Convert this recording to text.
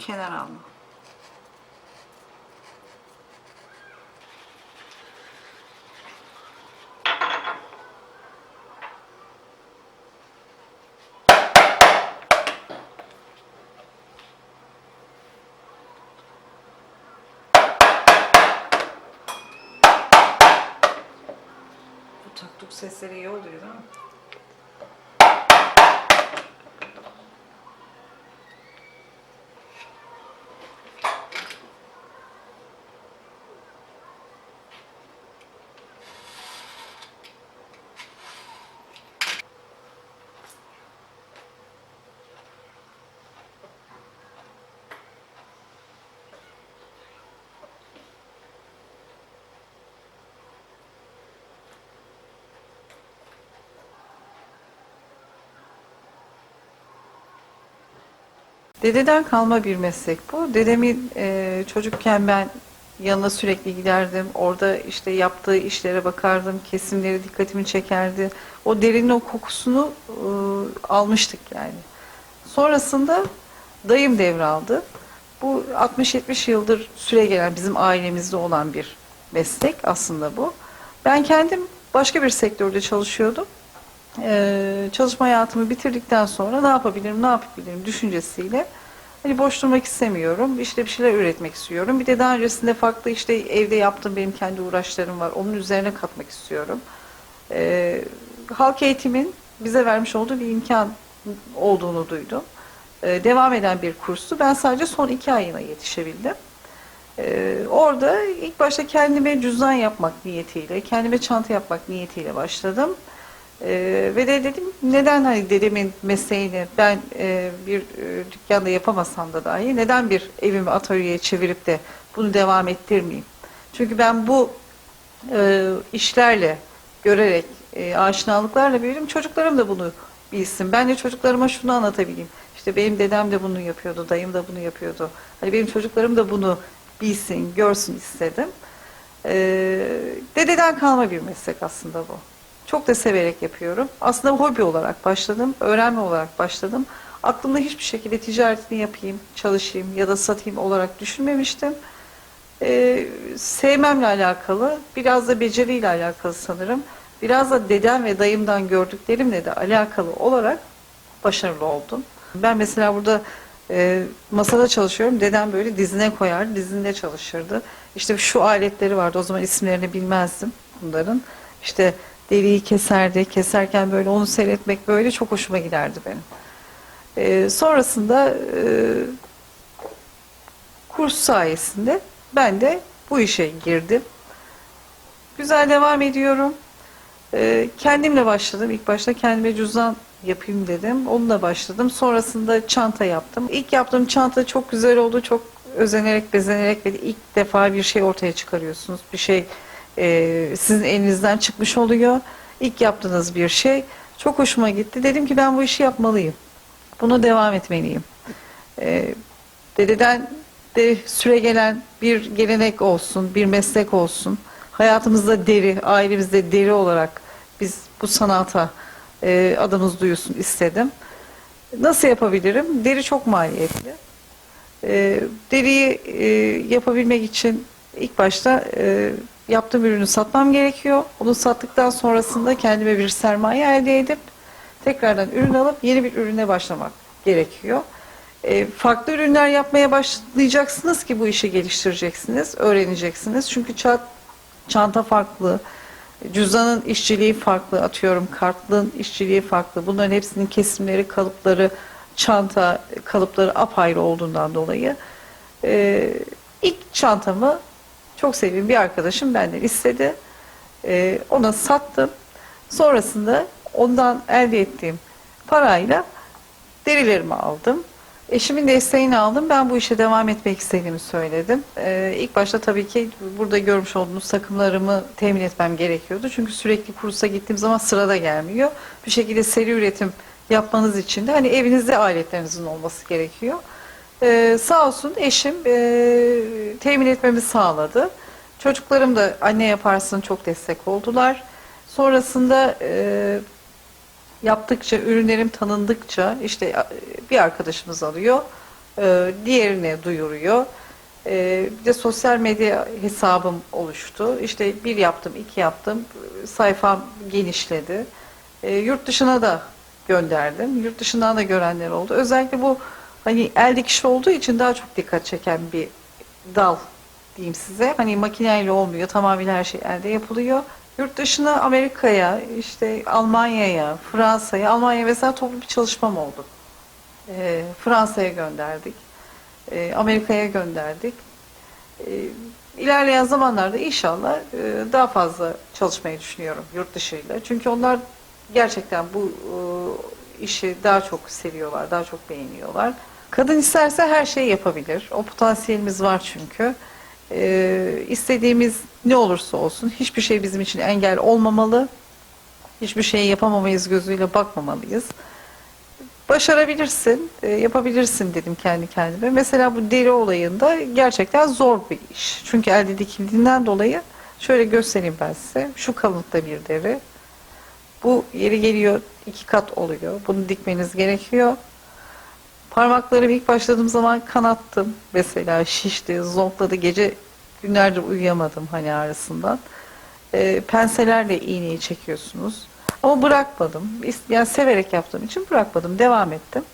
kenar alma. Bu taktuk sesleri iyi oluyor değil mi? Dededen kalma bir meslek bu. Dedemin e, çocukken ben yanına sürekli giderdim. Orada işte yaptığı işlere bakardım. Kesimleri dikkatimi çekerdi. O derinin o kokusunu e, almıştık yani. Sonrasında dayım devraldı. Bu 60-70 yıldır süre gelen bizim ailemizde olan bir meslek aslında bu. Ben kendim başka bir sektörde çalışıyordum. Ee, çalışma hayatımı bitirdikten sonra ne yapabilirim, ne yapabilirim düşüncesiyle hani boş durmak istemiyorum. İşte bir şeyler üretmek istiyorum. Bir de daha öncesinde farklı işte evde yaptığım benim kendi uğraşlarım var. Onun üzerine katmak istiyorum. Ee, halk eğitimin bize vermiş olduğu bir imkan olduğunu duydum. Ee, devam eden bir kurstu. Ben sadece son iki ayına yetişebildim. Ee, orada ilk başta kendime cüzdan yapmak niyetiyle, kendime çanta yapmak niyetiyle başladım. Ee, ve de dedim neden hani dedemin mesleğini ben e, bir e, dükkanda yapamasam da dahi neden bir evimi atölyeye çevirip de bunu devam ettirmeyeyim? Çünkü ben bu e, işlerle görerek e, aşinalıklarla büyüdüm. Çocuklarım da bunu bilsin. Ben de çocuklarıma şunu anlatabileyim. İşte benim dedem de bunu yapıyordu, dayım da bunu yapıyordu. Hani benim çocuklarım da bunu bilsin, görsün istedim. E, dededen kalma bir meslek aslında bu. Çok da severek yapıyorum. Aslında hobi olarak başladım, öğrenme olarak başladım. Aklımda hiçbir şekilde ticaretini yapayım, çalışayım ya da satayım olarak düşünmemiştim. Ee, sevmemle alakalı, biraz da beceriyle alakalı sanırım. Biraz da dedem ve dayımdan gördüklerimle de alakalı olarak başarılı oldum. Ben mesela burada e, masada çalışıyorum. Dedem böyle dizine koyar, dizinde çalışırdı. İşte şu aletleri vardı. O zaman isimlerini bilmezdim bunların. İşte deriyi keserdi. Keserken böyle onu seyretmek böyle çok hoşuma giderdi benim. Ee, sonrasında e, kurs sayesinde ben de bu işe girdim. Güzel devam ediyorum. Ee, kendimle başladım. İlk başta kendime cüzdan yapayım dedim. Onunla başladım. Sonrasında çanta yaptım. İlk yaptığım çanta çok güzel oldu. Çok özenerek, bezenerek ve ilk defa bir şey ortaya çıkarıyorsunuz. Bir şey e, sizin elinizden çıkmış oluyor. İlk yaptığınız bir şey. Çok hoşuma gitti. Dedim ki ben bu işi yapmalıyım. Buna devam etmeliyim. E, dededen de süre gelen bir gelenek olsun, bir meslek olsun. Hayatımızda deri, ailemizde deri olarak biz bu sanata e, adımız duyulsun istedim. Nasıl yapabilirim? Deri çok maliyetli. E, deriyi e, yapabilmek için ilk başta e, yaptığım ürünü satmam gerekiyor. Onu sattıktan sonrasında kendime bir sermaye elde edip tekrardan ürün alıp yeni bir ürüne başlamak gerekiyor. E, farklı ürünler yapmaya başlayacaksınız ki bu işi geliştireceksiniz, öğreneceksiniz. Çünkü çat, çanta farklı, cüzdanın işçiliği farklı, atıyorum kartlığın işçiliği farklı. Bunların hepsinin kesimleri, kalıpları, çanta kalıpları apayrı olduğundan dolayı e, ilk çantamı çok sevdiğim bir arkadaşım benden istedi. E, ona sattım. Sonrasında ondan elde ettiğim parayla derilerimi aldım. Eşimin desteğini aldım. Ben bu işe devam etmek istediğimi söyledim. Ee, ilk başta tabii ki burada görmüş olduğunuz takımlarımı temin etmem gerekiyordu. Çünkü sürekli kursa gittiğim zaman sırada gelmiyor. Bir şekilde seri üretim yapmanız için de hani evinizde aletlerinizin olması gerekiyor. Ee, sağ olsun eşim e, temin etmemi sağladı. Çocuklarım da anne yaparsın çok destek oldular. Sonrasında e, yaptıkça, ürünlerim tanındıkça işte bir arkadaşımız alıyor. e, diğerine duyuruyor. E, bir de sosyal medya hesabım oluştu. İşte bir yaptım, iki yaptım. Sayfam genişledi. E, yurt dışına da gönderdim. Yurt dışından da görenler oldu. Özellikle bu hani el dikişi olduğu için daha çok dikkat çeken bir dal diyeyim size. Hani makineyle olmuyor. Tamamıyla her şey elde yapılıyor. Yurt dışına Amerika'ya, işte Almanya'ya, Fransa'ya, Almanya mesela toplu bir çalışmam oldu. E, Fransa'ya gönderdik. E, Amerika'ya gönderdik. E, ilerleyen zamanlarda inşallah e, daha fazla çalışmayı düşünüyorum yurt dışıyla. Çünkü onlar gerçekten bu e, işi daha çok seviyorlar, daha çok beğeniyorlar. Kadın isterse her şeyi yapabilir. O potansiyelimiz var çünkü. E, istediğimiz ne olursa olsun hiçbir şey bizim için engel olmamalı. Hiçbir şeyi yapamamayız gözüyle bakmamalıyız. Başarabilirsin, e, yapabilirsin dedim kendi kendime. Mesela bu deri olayında gerçekten zor bir iş. Çünkü elde dikildiğinden dolayı şöyle göstereyim ben size. Şu kalınlıkta bir deri. Bu yeri geliyor iki kat oluyor. Bunu dikmeniz gerekiyor. Parmaklarımı ilk başladığım zaman kanattım. Mesela şişti, zonkladı. Gece günlerdir uyuyamadım hani ağrısından. E, penselerle iğneyi çekiyorsunuz. Ama bırakmadım. Yani severek yaptığım için bırakmadım. Devam ettim.